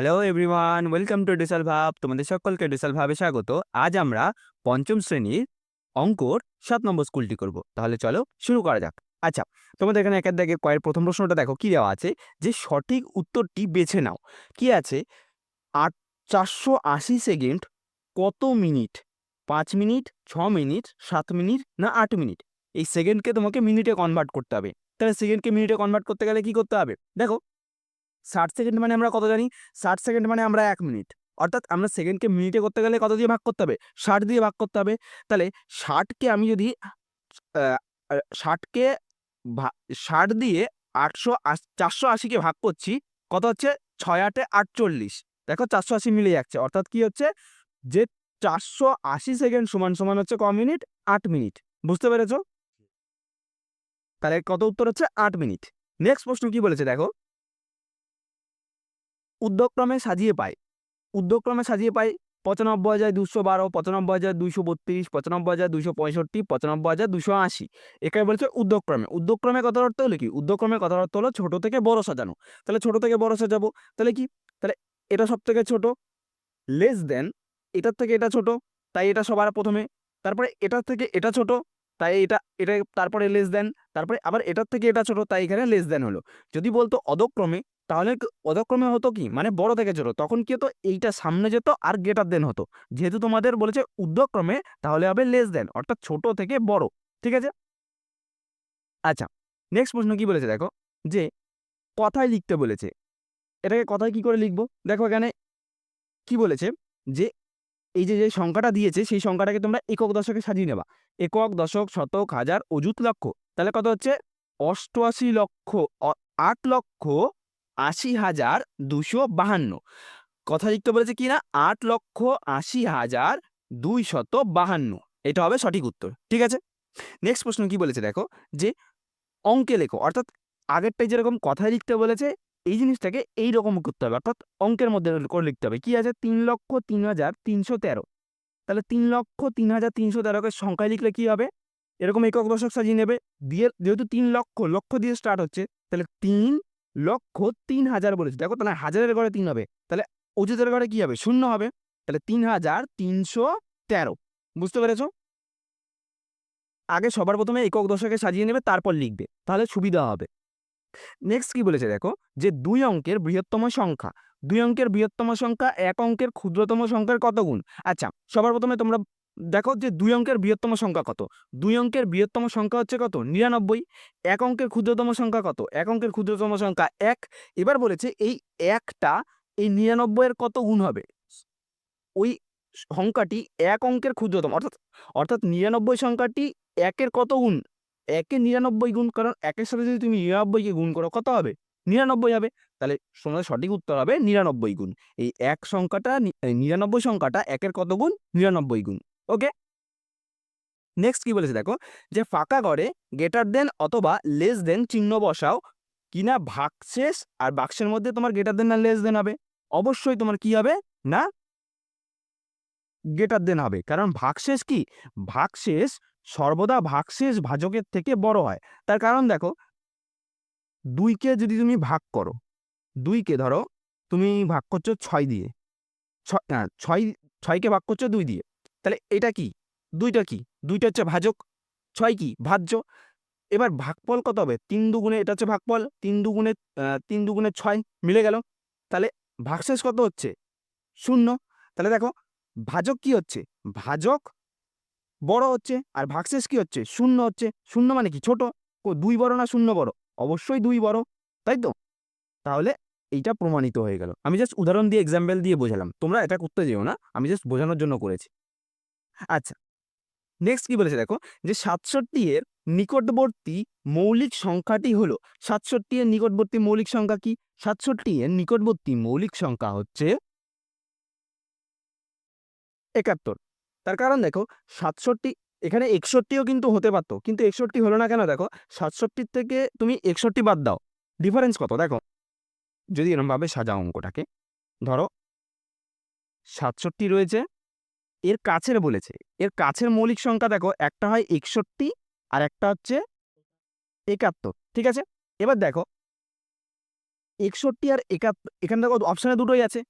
Hello everyone welcome to ডিসাল ভাব তোমাদের সকলকে ডিসাল ভাবে স্বাগত। আজ আমরা পঞ্চম শ্রেণির অঙ্কর সাত নম্বর স্কুলটি করব। তাহলে চলো শুরু করা যাক। আচ্ছা তোমাদের এখানে একের দাগে কয়ের প্রথম প্রশ্নটা দেখো, কি দেওয়া আছে? যে সঠিক উত্তরটি বেছে নাও। কি আছে? আট, চারশো আশি সেকেন্ড কত মিনিট? পাঁচ মিনিট, ছ মিনিট, সাত মিনিট না আট মিনিট? এই সেকেন্ডকে তোমাকে মিনিটে কনভার্ট করতে হবে। তাহলে সেকেন্ডকে মিনিটে কনভার্ট করতে গেলে কি করতে হবে? দেখো ষাট সেকেন্ড মানে আমরা কত জানি? ষাট সেকেন্ড মানে আমরা এক মিনিট। অর্থাৎ আমরা সেকেন্ডকে মিনিটে করতে গেলে কত দিয়ে ভাগ করতে হবে? ষাট দিয়ে ভাগ করতে হবে। তাহলে ষাটকে আমি যদি ষাটকে ষাট দিয়ে আটশো চারশো আশিকে ভাগ করছি, কত হচ্ছে? ছয় আটে আটচল্লিশ। দেখো চারশো আশি মিলে যাচ্ছে। অর্থাৎ কি হচ্ছে? যে চারশো আশি সেকেন্ড সমান সমান হচ্ছে ক মিনিট? আট মিনিট। বুঝতে পেরেছ? তাহলে কত উত্তর হচ্ছে? আট মিনিট। নেক্সট প্রশ্ন কি বলেছে? দেখো। উদ্যোগক্রমে সাজিয়ে পায়। উদ্যোগক্রমে সাজিয়ে পায় পঁচানব্বই হাজার দুশো বারো, পঁচানব্বই হাজার দুশো বত্রিশ, পঁচানব্বই হাজার দুশো পঁয়ষট্টি, পঁচানব্বই হাজার দুশো আশি। এখানে বলছে উদ্যোগক্রমে। উদ্যোগক্রমে কথার অর্থ হলো কি? উদ্যোগক্রমে কথার অর্থ হলো ছোট থেকে বড় সাজানো। তাহলে ছোট থেকে বড় সাজাবো তাহলে কি? তাহলে এটা সব থেকে ছোট লেস দেন এটার থেকে এটা ছোট, তাই এটা সবার প্রথমে। তারপরে এটার থেকে এটা ছোট, তাই এটা এটা তারপরে লেস দেন তারপরে আবার এটার থেকে এটা ছোট, তাই এখানে লেস দেন হলো। যদি বলতো অদক্রমে তাহলে অদক্রমে হতো কি? মানে বড় থেকে ছোট। তখন কি হতো? এইটা সামনে যেত আর গেটার দেন হতো। যেহেতু তোমাদের বলেছে উদ্যোগক্রমে তাহলে হবে লেস দেন অর্থাৎ ছোট থেকে বড়। ঠিক আছে? আচ্ছা নেক্সট প্রশ্ন কি বলেছে দেখো? যে কথায় লিখতে বলেছে। এটাকে কথায় কি করে লিখব? দেখো এখানে কি বলেছে? যে এই যে যে সংখ্যাটা দিয়েছে, সেই সংখ্যাটাকে তোমরা একক দশকে সাজিয়ে নেবা। একক দশক, শতক, হাজার, অযুত লক্ষ। তাহলে কত হচ্ছে? অষ্টআশি লক্ষ আট লক্ষ আশি হাজার দুশো বাহান্ন। কথা লিখতে বলেছে কি না? আট লক্ষ আশি হাজার দুই শত বাহান্ন। এটা হবে সঠিক উত্তর, ঠিক আছে? নেক্সট প্রশ্ন কি বলেছে দেখো? যে অঙ্কে লেখো, অর্থাৎ আগেরটাই যেরকম কথায় লিখতে বলেছে, এই জিনিসটাকে এই রকম করতে হবে, অর্থাৎ অঙ্কের মধ্যে করে লিখতে হবে। কি আছে? তিন লক্ষ তিন হাজার তিনশো তেরো। তাহলে তিন লক্ষ তিন হাজার তিনশো তেরোকে সংখ্যায় লিখলে কি হবে? এরকম একক দশক সাজিয়ে নেবে। দিয়ে যেহেতু তিন লক্ষ লক্ষ দিয়ে স্টার্ট হচ্ছে, তাহলে তিন লক্ষ তিন হাজার বলেছে। দেখো তাহলে হাজারের ঘরে তিন হবে। তাহলে অযুতের ঘরে কি হবে? শূন্য হবে। তাহলে তিন হাজার তিনশো তেরো। বুঝতে পেরেছ? আগে সবার প্রথমে একক দশকে সাজিয়ে নেবে, তারপর লিখবে। তাহলে সুবিধা হবে। নেক্সট কি বলেছে দেখো? যে দুই অঙ্কের বৃহত্তম সংখ্যা। দুই অঙ্কের বৃহত্তম সংখ্যা, এক অঙ্কের ক্ষুদ্রতম সংখ্যার কত গুণ? আচ্ছা সবার প্রথমে তোমরা দেখো যে দুই অঙ্কের বৃহত্তম সংখ্যা কত? দুই অঙ্কের বৃহত্তম সংখ্যা হচ্ছে কত? নিরানব্বই। এক অঙ্কের ক্ষুদ্রতম সংখ্যা কত? এক অঙ্কের ক্ষুদ্রতম সংখ্যা এক। এবার বলেছে এই একটা, এই নিরানব্বইয়ের কত গুণ হবে? ওই সংখ্যাটি এক অঙ্কের ক্ষুদ্রতম, অর্থাৎ অর্থাৎ নিরানব্বই সংখ্যাটি একের কত গুণ? একের নিরানব্বই গুণ, কারণ একের সাথে যদি তুমি নিরানব্বইকে গুণ করো, কত হবে? নিরানব্বই হবে। তাহলে তোমাদের সঠিক উত্তর হবে নিরানব্বই গুণ। এই এক সংখ্যাটা নিরানব্বই সংখ্যাটা একের কত গুণ? নিরানব্বই গুণ। ওকে নেক্সট কি বলেছে দেখো? যে ফাঁকা ঘরে গেটার দেন অথবা লেস দেন চিহ্ন বসাও কিনা ভাগশেষ আর বাক্সের মধ্যে তোমার গেটার দেন না লেস দেন হবে? অবশ্যই তোমার কি হবে? না? গেটার দেন হবে। কারণ ভাগশেষ কি? ভাগশেষ সর্বদা ভাগশেষ ভাজকের থেকে বড় হয়। তার কারণ দেখো দুইকে যদি তুমি ভাগ করো দুইকে ধরো তুমি ভাগ করছ ছয় দিয়ে। ছ- না, ছয় ছয়কে ভাগ করছ দুই দিয়ে। তাহলে এটা কি? দুইটা কি? দুইটা হচ্ছে ভাজক। ছয় কি? ভাজ্য। এবার ভাগফল কত হবে? তিন দুগুণে, এটা হচ্ছে ভাগফল। তিন দুগুণে তিন দুগুণে ছয় মিলে গেল। তাহলে ভাগশেষ কত হচ্ছে? শূন্য। তাহলে দেখো, ভাজক কি হচ্ছে? ভাজক বড় হচ্ছে আর ভাগশেষ কি হচ্ছে? শূন্য হচ্ছে। শূন্য মানে কি? ছোট। দুই বড় না শূন্য বড়? অবশ্যই দুই বড়। তাই তো? তাহলে এইটা প্রমাণিত হয়ে গেল। আমি জাস্ট উদাহরণ দিয়ে এক্সাম্পল দিয়ে বোঝালাম। তোমরা এটা করতে যেও না। আমি জাস্ট বোঝানোর জন্য করেছি। আচ্ছা নেক্সট কি বলেছে দেখো? যে সাতষট্টি এর নিকটবর্তী মৌলিক সংখ্যাটি হলো, সাতষট্টি এর নিকটবর্তী মৌলিক সংখ্যা কি? সাতষট্টি এর নিকটবর্তী মৌলিক সংখ্যা হচ্ছে একাত্তর। তার কারণ দেখো, সাতষট্টি, এখানে একষট্টিও কিন্তু হতে পারতো, কিন্তু একষট্টি হলো না কেন দেখো? সাতষট্টির থেকে তুমি একষট্টি বাদ দাও। ডিফারেন্স কত দেখো? যদি এরমভাবে সাজাও অঙ্কটাকে, ধরো, সাতষট্টি রয়েছে এর কাছের বলেছে। এর কাছের মৌলিক সংখ্যা দেখো, একটা হয় একষট্টি আর একটা হচ্ছে একাত্তর, ঠিক আছে? এবার দেখো, একষট্টি আর একাত্তর এখানে দেখো অপশানে দুটোই আছে।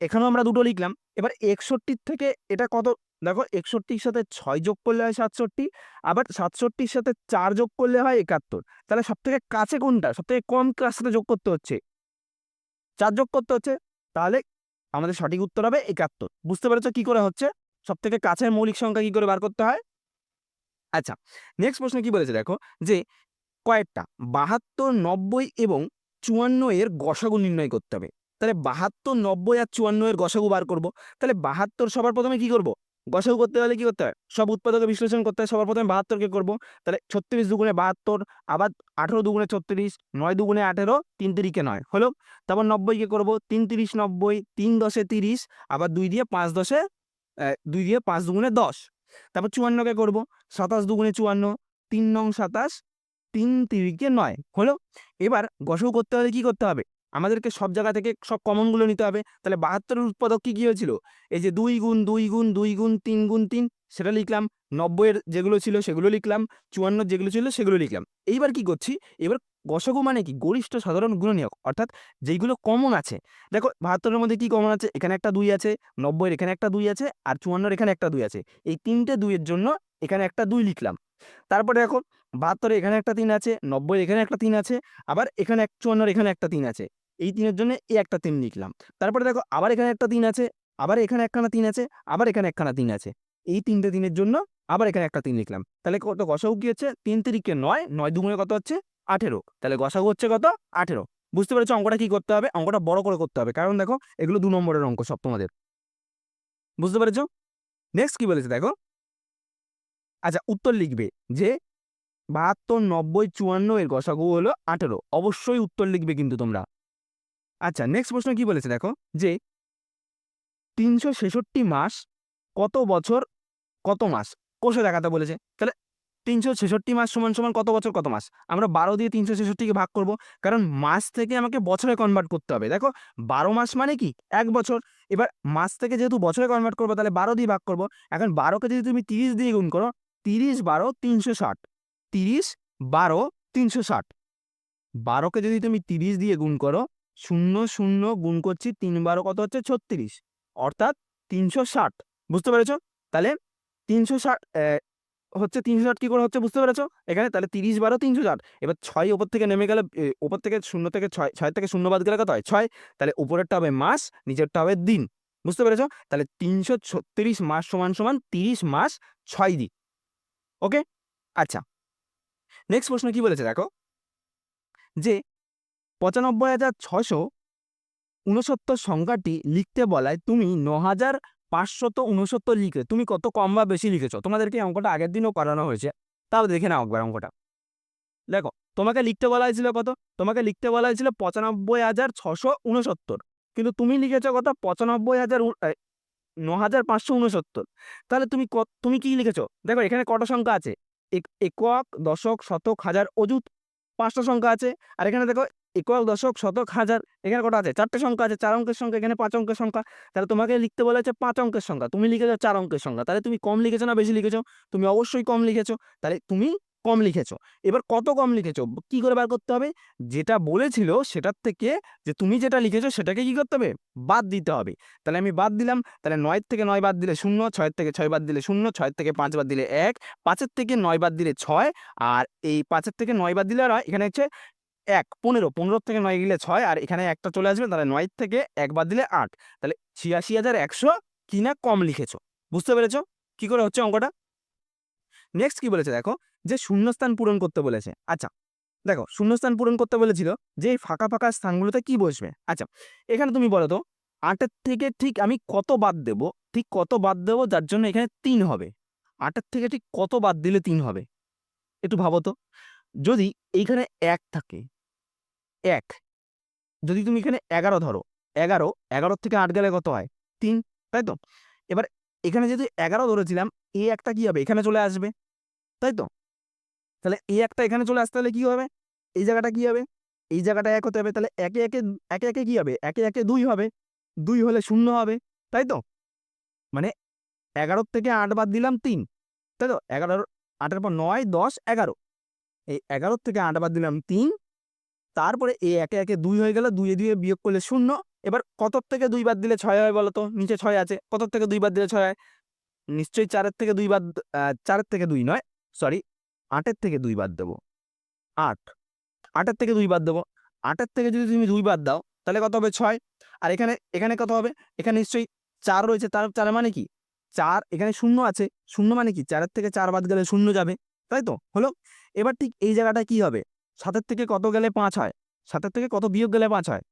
এখানেও আমরা দুটো লিখলাম। এবার একষট্টির থেকে এটা কত? দেখো, একষট্টির সাথে ছয় যোগ করলে হয় সাতষট্টি, আবার সাতষট্টির সাথে চার যোগ করলে হয় একাত্তর। তাহলে সব থেকে কাছে কোনটা? সব থেকে কম কার সাথে যোগ করতে হচ্ছে? চার যোগ করতে হচ্ছে। তাহলে আমাদের সঠিক উত্তর হবে একাত্তর। বুঝতে পেরেছ কি করে হচ্ছে? সব থেকে কাছের মৌলিক সংখ্যা কি করে বার করতে হয়? আচ্ছা নেক্সট প্রশ্ন কি বলেছে দেখো? যে কয়েকটা, বাহাত্তর, নব্বই এবং চুয়ান্ন এর গসাগু নির্ণয় করতে হবে। তাহলে বাহাত্তর, নব্বই আর চুয়ান্ন এর গসাগু বার করব। তাহলে বাহাত্তর সবার প্রথমে কি করব? গসাগু করতে হলে কি করতে হয়? সব উৎপাদকে বিশ্লেষণ করতে হয়। সবার প্রথমে বাহাত্তরকে করব। তাহলে ছত্রিশ দুগুণে বাহাত্তর, আবার আঠেরো দুগুণে ছত্রিশ, নয় দুগুণে আঠেরো, তিন তিরিকে নয়। হলো? তারপর নব্বইকে করব, তিন তিরিশ, নব্বই, তিন দশে তিরিশ, আবার দুই দিয়ে পাঁচ দশে দুই দিয়ে পাঁচ দুগুণে দশ। তারপর চুয়ান্নকে করব? সাতাশ দুগুণে চুয়ান্ন, তিন নং সাতাশ, তিন তিরিকে নয়। হলো? এবার গসাগু করতে হলে কি করতে হবে? আমাদেরকে সব জায়গা থেকে সব কমনগুলো নিতে হবে। তাহলে বাহাত্তরের উৎপাদক কি, কী হয়েছিল? এই যে দুই গুণ দুই গুণ দুই গুণ, তিন গুণ, তিন, সেটা লিখলাম। নব্বইয়ের যেগুলো ছিল সেগুলো লিখলাম। চুয়ান্নর যেগুলো ছিল সেগুলো লিখলাম। এইবার কি করছি? এবার গসাগু মানে কি? গরিষ্ঠ সাধারণ গুণনীয়ক। অর্থাৎ যেইগুলো কমন আছে। দেখো, বাহাত্তরের মধ্যে কি কমন আছে? এখানে একটা দুই আছে, নব্বইয়ের এখানে একটা দুই আছে, আর চুয়ান্নর এখানে একটা দুই আছে। এই তিনটে দুইয়ের জন্য এখানে একটা দুই লিখলাম। তারপরে দেখো, বাহাত্তরে এখানে একটা তিন আছে নব্বই এখানে একটা তিন আছে, আবার এখানে এক, চুয়ান্নর এখানে একটা তিন আছে। এই তিনের জন্য এই একটা তিন লিখলাম। তারপরে দেখো, আবার এখানে একটা তিন আছে, আবার এখানে একখানা তিন আছে, আবার এখানে একখানা তিন আছে। এই তিনটে দিনের জন্য আবার এখানে একটা তিন লিখলাম। তাহলে কত? গসাগু কি হচ্ছে? তিন তিরিকে নয় নয় দুগুণে কত হচ্ছে? আঠেরো। তাহলে গসাগু হচ্ছে কত? আঠেরো। বুঝতে পেরেছ অঙ্কটা কি করতে হবে? অঙ্কটা বড় করে করতে হবে। কারণ দেখো, এগুলো দু নম্বরের অঙ্ক সব তোমাদের। বুঝতে পেরেছ? নেক্সট কি বলেছে দেখো? আচ্ছা উত্তর লিখবে যে বাহাত্তর, নব্বই, চুয়ান্ন এর গসাগু হলো আঠেরো। অবশ্যই উত্তর লিখবে কিন্তু তোমরা। আচ্ছা নেক্সট প্রশ্ন কি বলেছে দেখো? যে তিনশো ছেষট্টি মাস কত বছর, কত মাস? কোষে দেখাতে বলেছে। তাহলে তিনশো ছেষট্টি মাস সমান সমান কত বছর, কত মাস? আমরা বারো দিয়ে তিনশো ছেষট্টিকে ভাগ করব, কারণ মাস থেকে আমাকে বছরে কনভার্ট করতে হবে। দেখো, বারো মাস মানে কি? এক বছর। এবার মাস থেকে যেহেতু বছরে কনভার্ট করব, তাহলে বারো দিয়ে ভাগ করব। এখন বারোকে যদি তুমি তিরিশ দিয়ে গুণ করো, তিরিশ বারো তিনশো ষাট। তিরিশ বারো তিনশো ষাট। বারোকে যদি তুমি তিরিশ দিয়ে গুণ করো, শূন্য শূন্য গুণ করছি তিন বারো কত হচ্ছে? ছত্রিশ। অর্থাৎ তিনশো ষাট। বুঝতে পেরেছ? তাহলে তিনশো ষাট হচ্ছে তিনশো ষাট কী করে হচ্ছে বুঝতে পেরেছ? এখানে তাহলে তিরিশ বারো তিনশো ষাট। এবার ছয় ওপর থেকে নেমে গেলে ওপর থেকে শূন্য থেকে ছয় ছয় থেকে শূন্য বাদ গেলে কত হয়? ছয়। তাহলে উপরেরটা হবে মাস, নিচেরটা হবে দিন। বুঝতে পেরেছ? তাহলে তিনশো ছত্রিশ মাস সমান সমান তিরিশ মাস ছয় দিন। ওকে? আচ্ছা। নেক্সট প্রশ্ন কি বলেছে দেখো? যে পঁচানব্বই হাজার ছশো উনসত্তর সংখ্যাটি লিখতে বলায় তুমি ন হাজার পাঁচশত উনসত্তর লিখে তুমি কত কম বা বেশি লিখেছো? তোমাদেরকে অঙ্কটা আগের দিনও করানো হয়েছে। তাও দেখে নাও একবার অঙ্কটা। দেখো, তোমাকে লিখতে বলা হয়েছিল কত? তোমাকে লিখতে বলা হয়েছিল পঁচানব্বই হাজার ছশো উনসত্তর কিন্তু তুমি লিখেছো কত? পঁচানব্বই হাজার ন হাজার পাঁচশো উনসত্তর তাহলে তুমি কত তুমি কি লিখেছো? দেখো, এখানে কটা সংখ্যা আছে? এক- একক, দশক, শতক, হাজার, অযুত পাঁচটা সংখ্যা আছে। আর এখানে দেখো একক দশক, শতক, হাজার, এখানে কটা আছে? চারটে সংখ্যা আছে, চার অঙ্কের সংখ্যা, এখানে পাঁচ অঙ্কের সংখ্যা। তাহলে তোমাকে লিখতে বলা হচ্ছে পাঁচ অঙ্কের সংখ্যা। তুমি লিখেছো চার অঙ্কের সংখ্যা। তাহলে তুমি কম লিখেছো না বেশি লিখেছো? তুমি অবশ্যই কম লিখেছো। তাহলে তুমি কম লিখেছো। এবার কত কম লিখেছো? কি করে বার করতে হবে? যেটা বলেছিল সেটার থেকে যে তুমি যেটা লিখেছো সেটাকে কি করতে হবে? বাদ দিতে হবে। তাহলে আমি বাদ দিলাম। তাহলে নয়ের থেকে নয় বাদ দিলে শূন্য, ছয়ের থেকে ছয় বাদ দিলে শূন্য, ছয়ের থেকে পাঁচ বাদ দিলে এক, পাঁচের থেকে নয় বাদ দিলে ছয়, আর এই পাঁচের থেকে নয় বাদ দিলে আর এখানে হচ্ছে এক, পনেরো পনেরো থেকে নয় গেলে ছয় আর এখানে একটা চলে আসবে, তাহলে নয় থেকে এক বাদ দিলে আট। তাহলে ছিয়াশি হাজার একশো কি না কম লিখেছো, বুঝতে পেরেছ? কি করে হচ্ছে অঙ্কটা? নেক্সট কি বলেছে দেখো? যে শূন্যস্থান পূরণ করতে বলেছে। আচ্ছা দেখো শূন্যস্থান পূরণ করতে বলেছিল, যে এই ফাঁকা ফাঁকা স্থানগুলোতে কি বসবে? আচ্ছা এখানে তুমি বলো তো, আটের থেকে ঠিক আমি কত বাদ দেব? ঠিক কত বাদ দেবো? যার জন্য এখানে তিন হবে। আটের থেকে ঠিক কত বাদ দিলে তিন হবে? একটু ভাবো তো। যদি এইখানে এক থাকে এক। যদি তুমি এখানে এগারো ধরো, এগারো, এগারোর থেকে আট গেলে কত হয়? তিন, তাই তো? এবার এখানে যদি এগারো ধরেছিলাম, এ একটা কি হবে? এখানে চলে আসবে, তাই তো? তাহলে এ একটা এখানে চলে আসতে হলে কী হবে? এই জায়গাটা কী হবে? এই জায়গাটা এক হতে হবে, তাহলে একে একে একে একে কী হবে? একে একে দুই হবে, দুই হলে শূন্য হবে, তাই তো? মানে এগারোর থেকে আট বাদ দিলাম তিন, তাই তো? এগারোর, আটের পর নয়, দশ, এগারো। এই এগারোর থেকে আট বাদ দিলাম তিন তারপরে এ একে একে দুই হয়ে গেল দুইয়ে দুইয়ে বিয়োগ করলে শূন্য। এবার কত থেকে দুই বাদ দিলে ছয় হয় বলো তো নিচে ছয় আছে। কত থেকে দুই বাদ দিলে ছয় হয়? নিশ্চয়ই চারের থেকে দুই বাদ চারের থেকে দুই নয় সরি আটের থেকে দুই বাদ দেবো। আট, আটের থেকে দুই বাদ দেবো। আটের থেকে যদি তুমি দুই বাদ দাও, তাহলে কত হবে? ছয়। আর এখানে এখানে কত হবে? এখানে নিশ্চয়ই চার রয়েছে। তার চার মানে কি? চার, এখানে শূন্য আছে। শূন্য মানে কি? চারের থেকে চার বাদ গেলে শূন্য যাবে। তাই তো? হলো? এবার ঠিক এই জায়গাটা কি হবে? সাতের থেকে কত গেলে পাঁচ হয়? সাতের থেকে কত বিয়োগ গেলে পাঁচ হয়?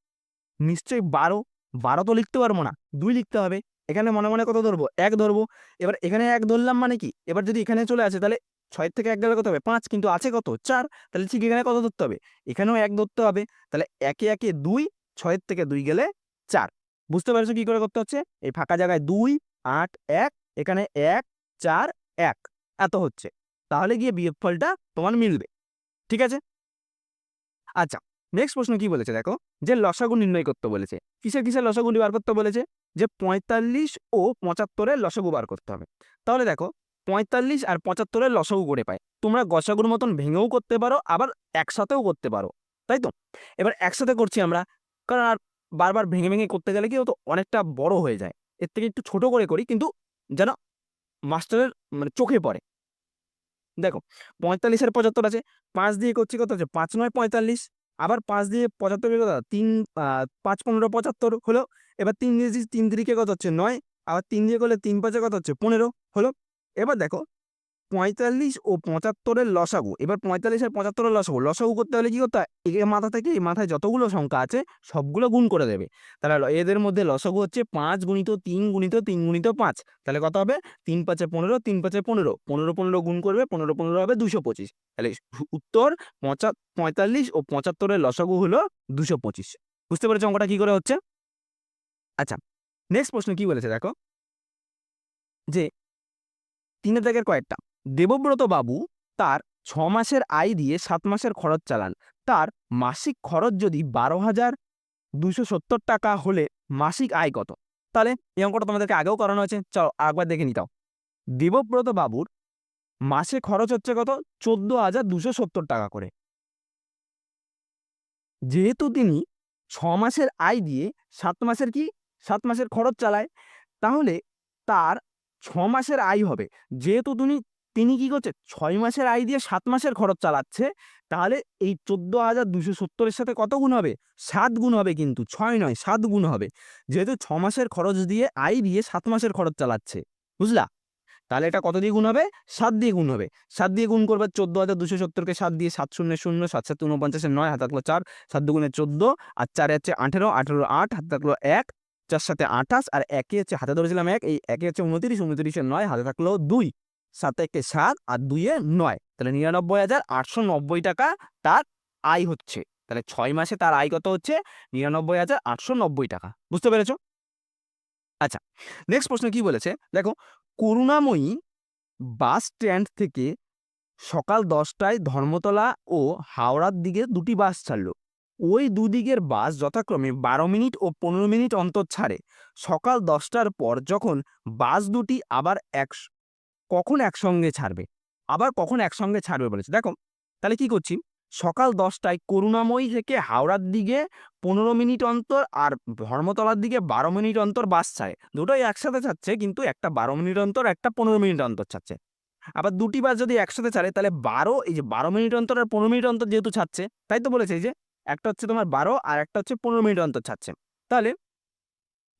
নিশ্চয়ই বারো। বারো তো লিখতে পারব না। দুই লিখতে হবে। এখানে মনে মনে কত ধরবো? এক ধরবো। এবার এখানে এক ধরলাম মানে কি? এবার যদি এখানে চলে আসে তাহলে ছয় থেকে এক গেলে কত হবে? পাঁচ। কিন্তু আছে কত? চার। তাহলে ঠিক এখানে কত ধরতে হবে? এখানেও এক ধরতে হবে। তাহলে একে একে দুই, ছয়ের থেকে দুই গেলে চার। বুঝতে পারছ কি করে করতে হচ্ছে? এই ফাঁকা জায়গায় দুই, আট, এক, এখানে এক, চার, এক। এত হচ্ছে। তাহলে গিয়ে বিয়োগফলটা তোমার মিলবে। ঠিক আছে? আচ্ছা নেক্সট প্রশ্ন কি বলেছে দেখো? যে লসাগু নির্ণয় করতে বলেছে। কিসের কিসের লসাগু বার করতে বলেছে? যে পঁয়তাল্লিশ ও পঁচাত্তরের লসাগু বার করতে হবে। তাহলে দেখো, পঁয়তাল্লিশ আর পঁচাত্তরের লসাগু করে পায়। তোমরা গসাগুর মতন ভেঙেও করতে পারো, আবার একসাথেও করতে পারো। তাই তো? এবার একসাথে করছি আমরা, কারণ আর বারবার ভেঙে ভেঙে করতে গেলে কি হতো অনেকটা বড় হয়ে যায়। এর থেকে একটু ছোট করে করি, কিন্তু যেন মাস্টারের মানে চোখে পড়ে। দেখো পঁয়তাল্লিশের পঁচাত্তর আছে, পাঁচ দিয়ে করছি কত আছে? পাঁচ নয় পঁয়তাল্লিশ, আবার পাঁচ দিয়ে পঁচাত্তর কত তিন পাঁচ পনেরো পঁচাত্তর হলো, এবার তিন দিয়ে তিন তিরিকে কত হচ্ছে? নয়, আবার তিন দিয়ে করলে তিন পাঁচে কত হচ্ছে? পনেরো হলো, এবার দেখো পঁয়তাল্লিশ ও পঁচাত্তরের লসাগু। এবার পঁয়তাল্লিশ আর পঁচাত্তরের লসাগু। লসাগু করতে হলে কি করতে হয়? এই মাথা থেকে এই মাথায় যতগুলো সংখ্যা আছে, সবগুলো গুণ করে দেবে। তাহলে এদের মধ্যে লসাগু হচ্ছে পাঁচ গুণিত তিন গুণিত তিন গুণিত পাঁচ। তাহলে কত হবে? তিন পাঁচে পনেরো, তিন পাঁচে পনেরো। পনেরো পনেরো গুণ করবে, পনেরো পনেরো হবে দুশো পঁচিশ। তাহলে উত্তর পঁচা পঁয়তাল্লিশ ও পঁচাত্তরের লসাগু হলো দুশো পঁচিশ। বুঝতে পেরেছ অঙ্কটা কী করে হচ্ছে? আচ্ছা নেক্সট প্রশ্ন কি বলেছে দেখো? যে তিনের দাগের কয়েকটা। দেবব্রত বাবু তার ছ মাসের আয় দিয়ে সাত মাসের খরচ চালান। তার মাসিক খরচ যদি বারো হাজার দুশো সত্তর টাকা হলে মাসিক আয় কত? তাহলে এই অঙ্কটা তোমাদেরকে আগেও করানো হয়েছে। চলো একবার দেখে নিতাও দেবব্রত বাবুর মাসে খরচ হচ্ছে কত? চোদ্দ হাজার দুশো সত্তর টাকা করে। যেহেতু তিনি ছ মাসের আয় দিয়ে সাত মাসের কি? সাত মাসের খরচ চালায়, তাহলে তার ছ মাসের আয় হবে। যেহেতু তুমি তিনি কি করছে? ছয় মাসের আয় দিয়ে সাত মাসের খরচ চালাচ্ছে। তাহলে এই চোদ্দ হাজার দুশো সত্তরের সাথে কত গুণ হবে? সাত গুণ হবে কিন্তু, ছয় নয়, সাত গুণ হবে। যেহেতু ছ মাসের খরচ দিয়ে আয় দিয়ে সাত মাসের খরচ চালাচ্ছে। বুঝলা? তাহলে এটা কত দিয়ে গুণ হবে? সাত দিয়ে গুণ হবে। সাত দিয়ে গুণ করবে চোদ্দ হাজার দুশো সত্তরকে সাত দিয়ে সাত শূন্য শূন্য, সাত সাত উনপঞ্চাশের নয়, হাত থাকল চার, সাত দুগুণে চোদ্দ, আর চারে হচ্ছে আঠেরো আঠেরো আট, হাতে থাকল এক, চার সাথে আঠাশ, আর একে হচ্ছে, হাতে ধরেছিলাম এক, এই একে হচ্ছে উনত্রিশ উনত্রিশের নয়, হাতে থাকল দুই। সাতে একে সাত, আর দুইয়ে নয়। তাহলে নিরানব্বই হাজার আটশো নব্বই টাকা তার আয় হচ্ছে। তাহলে ছয় মাসে তার আয় কত হচ্ছে? নিরানব্বই হাজার আটশো নব্বই টাকা। বুঝতে পেরেছ? আচ্ছা নেক্সট প্রশ্ন কি বলেছে? দেখো, করুণাময়ী বাস স্ট্যান্ড থেকে সকাল দশটায় ধর্মতলা ও হাওড়ার দিকে দুটি বাস ছাড়লো। ওই দুদিকের বাস যথাক্রমে বারো মিনিট ও পনেরো মিনিট অন্তর ছাড়ে। সকাল দশটার পর যখন বাস দুটি আবার এক কখন একসঙ্গে ছাড়বে? আবার কখন একসঙ্গে ছাড়বে বলেছে। দেখো, তাহলে কি করছি? সকাল দশটায় করুণাময়ী থেকে হাওড়ার দিকে পনেরো মিনিট অন্তর আর ধর্মতলার দিকে বারো মিনিট অন্তর বাস ছাড়ে। দুটোই একসাথে ছাড়ছে, কিন্তু একটা বারো মিনিট অন্তর, একটা পনেরো মিনিট অন্তর ছাড়ছে। আবার দুটি বাস যদি একসাথে ছাড়ে, তাহলে বারো, এই যে বারো মিনিট অন্তর আর পনেরো মিনিট অন্তর যেহেতু ছাড়ছে, তাই তো বলেছে যে একটা হচ্ছে তোমার বারো আর একটা হচ্ছে পনেরো মিনিট অন্তর ছাড়ছে। তাহলে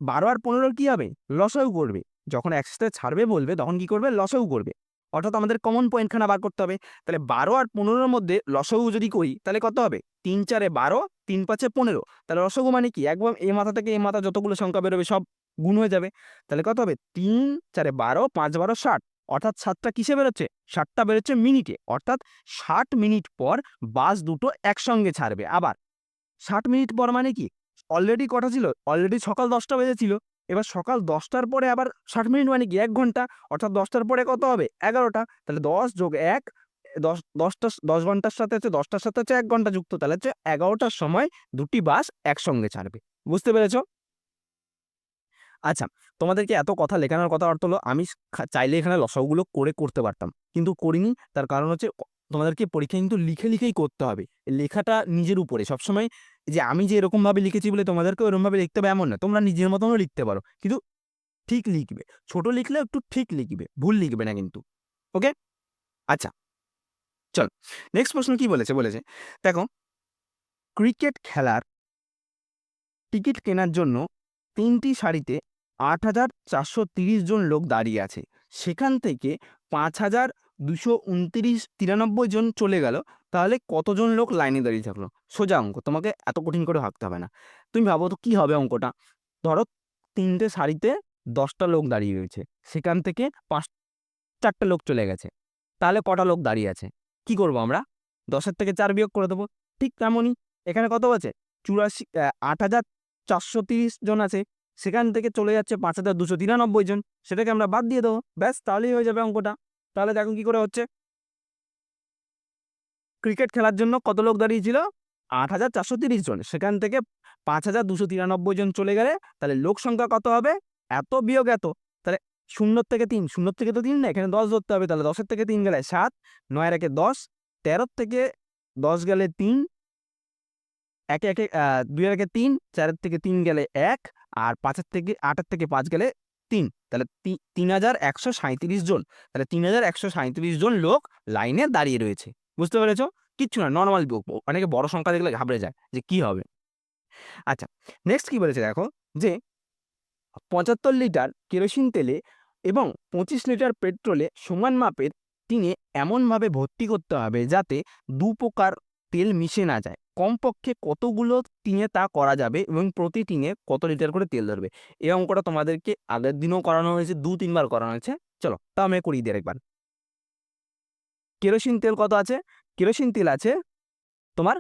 বারো আর পনেরো কি হবে? লসাগু করবে। যখন একসাথে ছাড়বে বলবে, তখন কি করবে? লসাগু করবে। অর্থাৎ আমাদের কমন পয়েন্টখানা বার করতে হবে। তাহলে বারো আর পনেরোর মধ্যে লসাগু যদি করি, তাহলে কত হবে? তিন চারে বারো, তিন পাঁচে পনেরো। তাহলে লসাগু মানে কি? একদম এই মাথা থেকে এই মাথা যতগুলো সংখ্যা বেরোবে সব গুণ হয়ে যাবে। তাহলে কত হবে? তিন চারে বারো, পাঁচ বারো, ষাট। অর্থাৎ সাতটা কিসে বেরোচ্ছে? ষাটটা বেরোচ্ছে মিনিটে। অর্থাৎ ষাট মিনিট পর বাস দুটো একসঙ্গে ছাড়বে। আবার ষাট মিনিট পর মানে কি? অলরেডি কটা ছিল? অলরেডি সকাল দশটা বেজেছিল। এবার সকাল দশটার পরে আবার ষাট মিনিট মানে কি? এক ঘণ্টা। অর্থাৎ দশটার পরে কত হবে? এগারোটা। তাহলে দশ যোগ এক, দশ, দশটা, দশ ঘণ্টার সাথে হচ্ছে দশটার সাথে হচ্ছে এক ঘণ্টা যুক্ত। তাহলে হচ্ছে এগারোটার সময় দুটি বাস একসঙ্গে ছাড়বে। বুঝতে পেরেছ? আচ্ছা তোমাদেরকে এত কথা লেখানোর কথা অর্থ হলো, আমি চাইলে এখানে লসাগুলো করে করতে পারতাম। কিন্তু করিনি। তার কারণ হচ্ছে তোমাদেরকে পরীক্ষা কিন্তু লিখে লিখেই করতে হবে। লেখাটা নিজের উপরে। সবসময় যে আমি যে এরকমভাবে লিখেছি বলে তোমাদেরকে ওরকমভাবে লিখতে হবে এমন না। তোমরা নিজের মতনও লিখতে পারো। কিন্তু ঠিক লিখবে। ছোট লিখলে একটু ঠিক লিখবে। ভুল লিখবে না কিন্তু। ওকে? আচ্ছা। চলো। নেক্সট প্রশ্ন কি বলেছে? বলেছে, দেখো, ক্রিকেট খেলার টিকিট কেনার জন্য তিনটি সারিতে আট হাজার চারশো তিরিশ জন লোক দাঁড়িয়ে আছে। সেখান থেকে পাঁচ হাজার দুশো উনতিরিশ, তিরানব্বই জন চলে গেল, তাহলে কতজন লোক লাইনে দাঁড়িয়ে থাকল? সোজা অঙ্ক, তোমাকে এত কঠিন করে ভাবতে হবে না। তুমি ভাবো তো কী হবে অঙ্কটা? ধরো তিনটে শাড়িতে দশটা লোক দাঁড়িয়ে রয়েছে, সেখান থেকে পাঁচ, চারটে লোক চলে গেছে, তাহলে কটা লোক দাঁড়িয়ে আছে? কি করব আমরা? দশের থেকে চার বিয়োগ করে দেবো, ঠিক তেমনই। এখানে কত আছে? চুরাশি আট হাজার চারশো তিরিশ জন আছে, সেখান থেকে চলে যাচ্ছে পাঁচ হাজার দুশো তিরানব্বই জন, সেটাকে আমরা বাদ দিয়ে দেবো। ব্যাস, তাহলেই হয়ে যাবে অঙ্কটা। তাহলে দেখো কি করে হচ্ছে? ক্রিকেট খেলার জন্য কত লোক দাঁড়িয়েছিল? আট হাজার চারশো তিরিশ জন। সেখান থেকে পাঁচ হাজার দুশো তিরানব্বই জন চলে গেলে তাহলে লোক সংখ্যা কত হবে? এত বিয়োগ এত। তাহলে শূন্যর থেকে তিন শূন্যর থেকে তো তিন না, এখানে দশ ধরতে হবে তাহলে দশের থেকে তিন গেলে সাত, নয়ের একে দশ, তেরোর থেকে দশ গেলে তিন, একে একে দুই একে তিন, চারের থেকে তিন গেলে এক, আর পাঁচের থেকে, আটের থেকে পাঁচ গেলে তিন। তাহলে তিন হাজার একশো সাঁইত্রিশ জন। তাহলে তিন হাজার একশো সাঁইত্রিশ জন লোক লাইনে দাঁড়িয়ে রয়েছে। বুঝতে পেরেছ? কিচ্ছু না নর্মাল অনেকে বড় সংখ্যা দেখলে ঘাবড়ে যায় যে কি হবে। আচ্ছা নেক্সট কি বলেছে দেখো? যে পঁচাত্তর লিটার কেরোসিন তেলে এবং পঁচিশ লিটার পেট্রোলে সমান মাপের টিনে এমনভাবে ভর্তি করতে হবে যাতে দু প্রকার তেল মিশে না যায়। কমপক্ষে কতগুলো টিনে তা করা যাবে এবং প্রতি টিনে কত লিটার করে তেল ধরবে? এই অঙ্কটা তোমাদেরকে আগের দিনও করানো হয়েছে, দু তিনবার করানো হয়েছে। চলো, তা আমি করিয়ে দিই একবার। কেরোসিন তেল কত আছে? কেরোসিন তেল আছে তোমার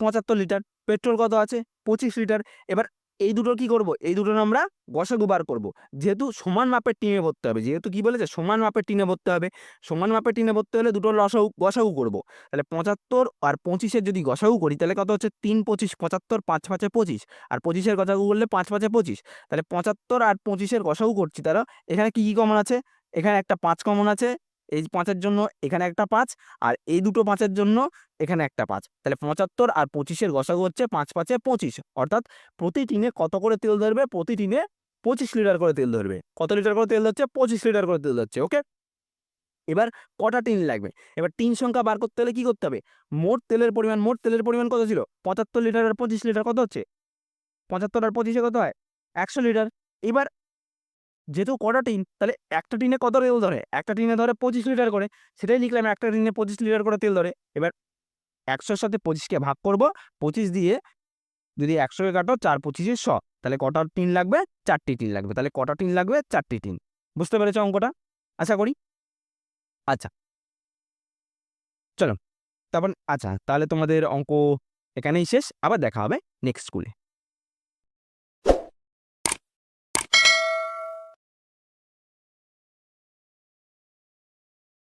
পঁচাত্তর লিটার, পেট্রোল কত আছে? পঁচিশ লিটার। এবার এই দুটো কি করব? এই দুটো আমরা গসাগু বার করব। যেহেতু সমান মাপের টিনে ভরতে হবে, যেহেতু কি বলেছে? সমান মাপের টিনে ভরতে হবে। সমান মাপের টিনে ভরতে হলে দুটো লসাগু গসাগু করব। তাহলে পঁচাত্তর আর পঁচিশের যদি গসাগু করি, তাহলে কত হচ্ছে? তিন পঁচিশ, পঁচাত্তর, পাঁচ পাঁচে পঁচিশ। আর পঁচিশের গসাগু করলে পাঁচ পাঁচে পঁচিশ। তাহলে পঁচাত্তর আর পঁচিশের গসাগু করছি। তারা এখানে কি কি কমন আছে? এখানে একটা পাঁচ কমন আছে এই পাঁচের জন্য এখানে একটা পাঁচ আর এই দুটো পাঁচের জন্য এখানে একটা পাঁচ। তাহলে পঁচাত্তর আর পঁচিশের গসাগু হচ্ছে পাঁচ পাঁচে পঁচিশ। অর্থাৎ প্রতি টিনে কত করে তেল ধরবে? প্রতি টিনে পঁচিশ লিটার করে তেল ধরবে। কত লিটার করে তেল ধরছে? পঁচিশ লিটার করে তেল ধরছে ওকে এবার কটা টিন লাগবে? এবার টিন সংখ্যা বার করতে হলে কি করতে হবে? মোট তেলের পরিমাণ, মোট তেলের পরিমাণ কত ছিল? পঁচাত্তর লিটার আর পঁচিশ লিটার কত হচ্ছে? পঁচাত্তর আর পঁচিশে কত হয়? একশো লিটার। এবার যেহেতু কটা টিন, তাহলে একটা টিনে কত তেল ধরে? একটা টিনে ধরে পঁচিশ লিটার করে। সেটাই লিখলাম, একটা টিনে পঁচিশ লিটার করে তেল ধরে। এবার একশোর সাথে পঁচিশকে ভাগ করব। পঁচিশ দিয়ে যদি একশোকে কাটো, চার পঁচিশে শ। তাহলে কটা টিন লাগবে? চারটি টিন লাগবে। তাহলে কটা টিন লাগবে? চারটি টিন। বুঝতে পেরেছ অঙ্কটা? আশা করি। আচ্ছা। চলো। তারপর আচ্ছা তাহলে তোমাদের অঙ্ক এখানেই শেষ। আবার দেখা হবে নেক্সট স্কুলে।